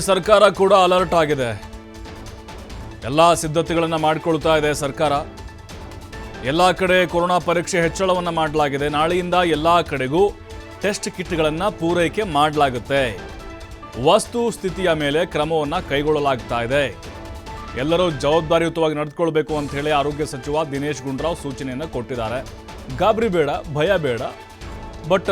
ಸರ್ಕಾರ ಕೂಡ ಅಲರ್ಟ್ ಆಗಿದೆ. ಎಲ್ಲ ಸಿದ್ಧತೆಗಳನ್ನು ಮಾಡಿಕೊಳ್ತಾ ಇದೆ ಸರ್ಕಾರ. ಎಲ್ಲ ಕಡೆ ಕೊರೋನಾ ಪರೀಕ್ಷೆ ಹೆಚ್ಚಳವನ್ನು ಮಾಡಲಾಗಿದೆ. ನಾಳೆಯಿಂದ ಎಲ್ಲ ಕಡೆಗೂ ಟೆಸ್ಟ್ ಕಿಟ್ಗಳನ್ನು ಪೂರೈಕೆ ಮಾಡಲಾಗುತ್ತೆ. ವಸ್ತು ಸ್ಥಿತಿಯ ಮೇಲೆ ಕ್ರಮವನ್ನು ಕೈಗೊಳ್ಳಲಾಗ್ತಾ ಇದೆ. ಎಲ್ಲರೂ ಜವಾಬ್ದಾರಿಯುತವಾಗಿ ನಡೆದುಕೊಳ್ಬೇಕು ಅಂತ ಹೇಳಿ ಆರೋಗ್ಯ ಸಚಿವ ದಿನೇಶ್ ಗುಂಡೂರಾವ್ ಸೂಚನೆಯನ್ನು ಕೊಟ್ಟಿದ್ದಾರೆ. ಗಾಬರಿ ಬೇಡ, ಭಯ ಬೇಡ. ಬಟ್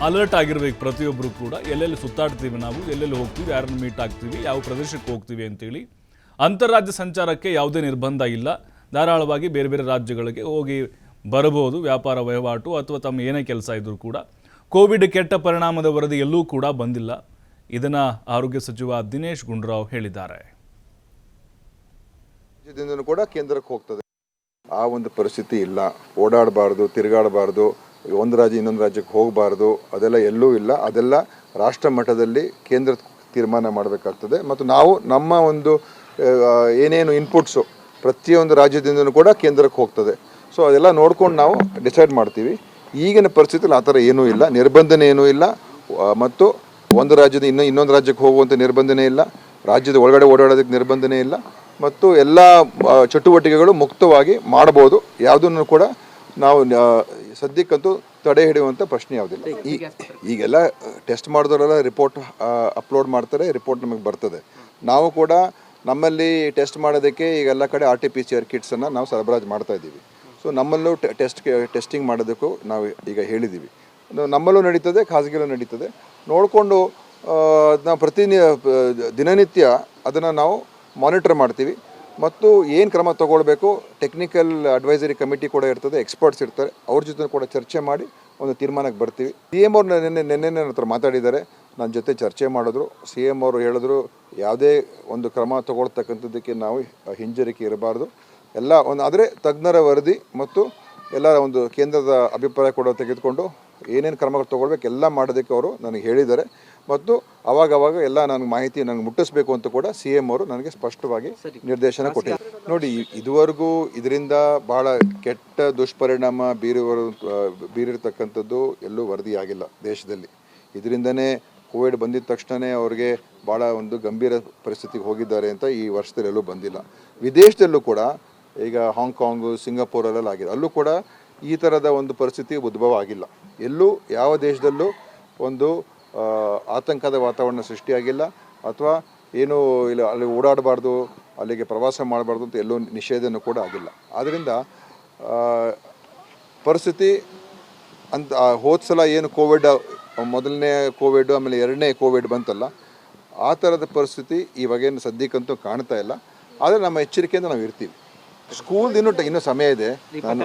ಅಲರ್ಟ್ ಆಗಿರ್ಬೇಕು ಪ್ರತಿಯೊಬ್ಬರು ಕೂಡ. ಎಲ್ಲೆಲ್ಲಿ ಸುತ್ತಾಡ್ತೀವಿ ನಾವು, ಎಲ್ಲೆಲ್ಲಿ ಹೋಗ್ತೀವಿ, ಯಾರನ್ನು ಮೀಟ್ ಆಗ್ತೀವಿ, ಯಾವ ಪ್ರದೇಶಕ್ಕೆ ಹೋಗ್ತೀವಿ ಅಂತೇಳಿ. ಅಂತಾರಾಜ್ಯ ಸಂಚಾರಕ್ಕೆ ಯಾವುದೇ ನಿರ್ಬಂಧ ಇಲ್ಲ. ಧಾರಾಳವಾಗಿ ಬೇರೆ ಬೇರೆ ರಾಜ್ಯಗಳಿಗೆ ಹೋಗಿ ಬರಬಹುದು, ವ್ಯಾಪಾರ ವಹಿವಾಟು ಅಥವಾ ತಮ್ಮ ಏನೇ ಕೆಲಸ ಇದ್ದರೂ ಕೂಡ. ಕೋವಿಡ್ ಕೆಟ್ಟ ಪರಿಣಾಮದ ವರದಿ ಎಲ್ಲೂ ಕೂಡ ಬಂದಿಲ್ಲ. ಇದನ್ನು ಆರೋಗ್ಯ ಸಚಿವ ದಿನೇಶ್ ಗುಂಡೂರಾವ್ ಹೇಳಿದ್ದಾರೆ. ಕೂಡ ಕೇಂದ್ರಕ್ಕೆ ಹೋಗ್ತದೆ. ಆ ಒಂದು ಪರಿಸ್ಥಿತಿ ಇಲ್ಲ. ಓಡಾಡಬಾರ್ದು, ತಿರುಗಾಡಬಾರ್ದು. ಒಂದು ರಾಜ್ಯ ಇನ್ನೊಂದು ರಾಜ್ಯಕ್ಕೆ ಹೋಗಬಾರ್ದು, ಅದೆಲ್ಲ ಎಲ್ಲೂ ಇಲ್ಲ. ಅದೆಲ್ಲ ರಾಷ್ಟ್ರ ಮಟ್ಟದಲ್ಲಿ ಕೇಂದ್ರ ತೀರ್ಮಾನ ಮಾಡಬೇಕಾಗ್ತದೆ. ಮತ್ತು ನಾವು ನಮ್ಮ ಒಂದು ಏನೇನು ಇನ್ಪುಟ್ಸು ಪ್ರತಿಯೊಂದು ರಾಜ್ಯದಿಂದನೂ ಕೂಡ ಕೇಂದ್ರಕ್ಕೆ ಹೋಗ್ತದೆ. ಸೊ ಅದೆಲ್ಲ ನೋಡ್ಕೊಂಡು ನಾವು ಡಿಸೈಡ್ ಮಾಡ್ತೀವಿ. ಈಗಿನ ಪರಿಸ್ಥಿತಿಯಲ್ಲಿ ಆ ಥರ ಏನೂ ಇಲ್ಲ. ನಿರ್ಬಂಧನೆ ಏನೂ ಇಲ್ಲ. ಮತ್ತು ಒಂದು ರಾಜ್ಯದ ಇನ್ನೂ, ಇನ್ನೊಂದು ರಾಜ್ಯಕ್ಕೆ ಹೋಗುವಂಥ ನಿರ್ಬಂಧನೆ ಇಲ್ಲ. ರಾಜ್ಯದ ಒಳಗಡೆ ಓಡಾಡೋದಕ್ಕೆ ನಿರ್ಬಂಧನೆ ಇಲ್ಲ. ಮತ್ತು ಎಲ್ಲ ಚಟುವಟಿಕೆಗಳು ಮುಕ್ತವಾಗಿ ಮಾಡ್ಬೋದು. ಯಾವುದನ್ನು ಕೂಡ ನಾವು ಸದ್ಯಕ್ಕಂತೂ ತಡೆ ಹಿಡಿಯುವಂಥ ಪ್ರಶ್ನೆ ಯಾವುದಿಲ್ಲ. ಈ ಈಗೆಲ್ಲ ಟೆಸ್ಟ್ ಮಾಡಿದವರೆಲ್ಲ ರಿಪೋರ್ಟ್ ಅಪ್ಲೋಡ್ ಮಾಡ್ತಾರೆ ರಿಪೋರ್ಟ್ ನಮಗೆ ಬರ್ತದೆ. ನಾವು ಕೂಡ ನಮ್ಮಲ್ಲಿ ಟೆಸ್ಟ್ ಮಾಡೋದಕ್ಕೆ ಈಗೆಲ್ಲ ಕಡೆ R T P C R ಕಿಟ್ಸನ್ನು ನಾವು ಸರಬರಾಜು ಮಾಡ್ತಾ ಇದ್ದೀವಿ. ಸೊ ನಮ್ಮಲ್ಲೂ ಟೆಸ್ಟ್ ಟೆಸ್ಟಿಂಗ್ ಮಾಡೋದಕ್ಕೂ ನಾವು ಈಗ ಹೇಳಿದ್ದೀವಿ. ನಮ್ಮಲ್ಲೂ ನಡೀತದೆ ಖಾಸಗಿಯಲ್ಲೂ ನಡೀತದೆ. ನೋಡಿಕೊಂಡು ನಾವು ಪ್ರತಿ ದಿನನಿತ್ಯ ಅದನ್ನು ನಾವು ಮಾನಿಟರ್ ಮಾಡ್ತೀವಿ. ಮತ್ತು ಏನು ಕ್ರಮ ತಗೊಳ್ಬೇಕು? ಟೆಕ್ನಿಕಲ್ ಅಡ್ವೈಸರಿ ಕಮಿಟಿ ಕೂಡ ಇರ್ತದೆ ಎಕ್ಸ್ಪರ್ಟ್ಸ್ ಇರ್ತಾರೆ, ಅವ್ರ ಜೊತೆ ಕೂಡ ಚರ್ಚೆ ಮಾಡಿ ಒಂದು ತೀರ್ಮಾನಕ್ಕೆ ಬರ್ತೀವಿ. ಸಿ ಎಂ ಅವ್ರು ನಿನ್ನೆ ನಿನ್ನೆ ನನ್ನ ಹತ್ರ ಮಾತಾಡಿದ್ದಾರೆ ನನ್ನ ಜೊತೆ ಚರ್ಚೆ ಮಾಡಿದ್ರು. ಸಿ ಎಂ ಅವರು ಹೇಳಿದ್ರು, ಯಾವುದೇ ಒಂದು ಕ್ರಮ ತಗೊಳ್ತಕ್ಕಂಥದ್ದಕ್ಕೆ ನಾವು ಹಿಂಜರಿಕೆ ಇರಬಾರ್ದು. ಎಲ್ಲ ಒಂದು, ಆದರೆ ತಜ್ಞರ ವರದಿ ಮತ್ತು ಎಲ್ಲ ಒಂದು ಕೇಂದ್ರದ ಅಭಿಪ್ರಾಯ ಕೂಡ ತೆಗೆದುಕೊಂಡು ಏನೇನು ಕ್ರಮಗಳು ತಗೊಳ್ಬೇಕು, ಎಲ್ಲ ಮಾಡೋದಕ್ಕೆ ಅವರು ನನಗೆ ಹೇಳಿದ್ದಾರೆ. ಮತ್ತು ಅವಾಗವಾಗ ಅವಾಗ ಎಲ್ಲ ನನಗೆ ಮಾಹಿತಿ ನನಗೆ ಮುಟ್ಟಿಸ್ಬೇಕು ಅಂತ ಕೂಡ ಸಿ ಎಂ ಅವರು ನನಗೆ ಸ್ಪಷ್ಟವಾಗಿ ನಿರ್ದೇಶನ ಕೊಟ್ಟಿದ್ದಾರೆ. ನೋಡಿ ಇದುವರೆಗೂ ಇದರಿಂದ ಬಹಳ ಕೆಟ್ಟ ದುಷ್ಪರಿಣಾಮ ಬೀರುವ ಬೀರಿರ್ತಕ್ಕಂಥದ್ದು ಎಲ್ಲೂ ವರದಿಯಾಗಿಲ್ಲ ದೇಶದಲ್ಲಿ. ಇದರಿಂದನೇ ಕೋವಿಡ್ ಬಂದಿದ ತಕ್ಷಣವೇ ಅವ್ರಿಗೆ ಭಾಳ ಒಂದು ಗಂಭೀರ ಪರಿಸ್ಥಿತಿಗೆ ಹೋಗಿದ್ದಾರೆ ಅಂತ ಈ ವರ್ಷದಲ್ಲಿ ಎಲ್ಲೂ ಬಂದಿಲ್ಲ. ವಿದೇಶದಲ್ಲೂ ಕೂಡ ಈಗ ಹಾಂಗ್ಕಾಂಗು ಸಿಂಗಾಪುರಲ್ಲೆಲ್ಲ ಆಗಿದೆ. ಅಲ್ಲೂ ಕೂಡ ಈ ಥರದ ಒಂದು ಪರಿಸ್ಥಿತಿ ಉದ್ಭವ ಆಗಿಲ್ಲ. ಎಲ್ಲೂ ಯಾವ ದೇಶದಲ್ಲೂ ಒಂದು ಆತಂಕದ ವಾತಾವರಣ ಸೃಷ್ಟಿಯಾಗಿಲ್ಲ ಅಥವಾ ಏನು ಇಲ್ಲ, ಅಲ್ಲಿ ಓಡಾಡಬಾರ್ದು, ಅಲ್ಲಿಗೆ ಪ್ರವಾಸ ಮಾಡಬಾರ್ದು ಅಂತ ಎಲ್ಲೂ ನಿಷೇಧನೂ ಕೂಡ ಆಗಿಲ್ಲ. ಆದ್ದರಿಂದ ಪರಿಸ್ಥಿತಿ ಅಂತ ಹೋದ ಸಲ ಏನು ಕೋವಿಡ್, ಮೊದಲನೇ ಕೋವಿಡ್, ಆಮೇಲೆ ಎರಡನೇ ಕೋವಿಡ್ ಬಂತಲ್ಲ, ಆ ಥರದ ಪರಿಸ್ಥಿತಿ ಇವಾಗೇನು ಸದ್ಯಕ್ಕಂತೂ ಕಾಣ್ತಾ ಇಲ್ಲ. ಆದರೆ ನಮ್ಮ ಎಚ್ಚರಿಕೆಯಿಂದ ನಾವು ಇರ್ತೀವಿ. ಸ್ಕೂಲ್ ಇನ್ನೂ ಇನ್ನೂ ಸಮಯ ಇದೆ. ನಾನು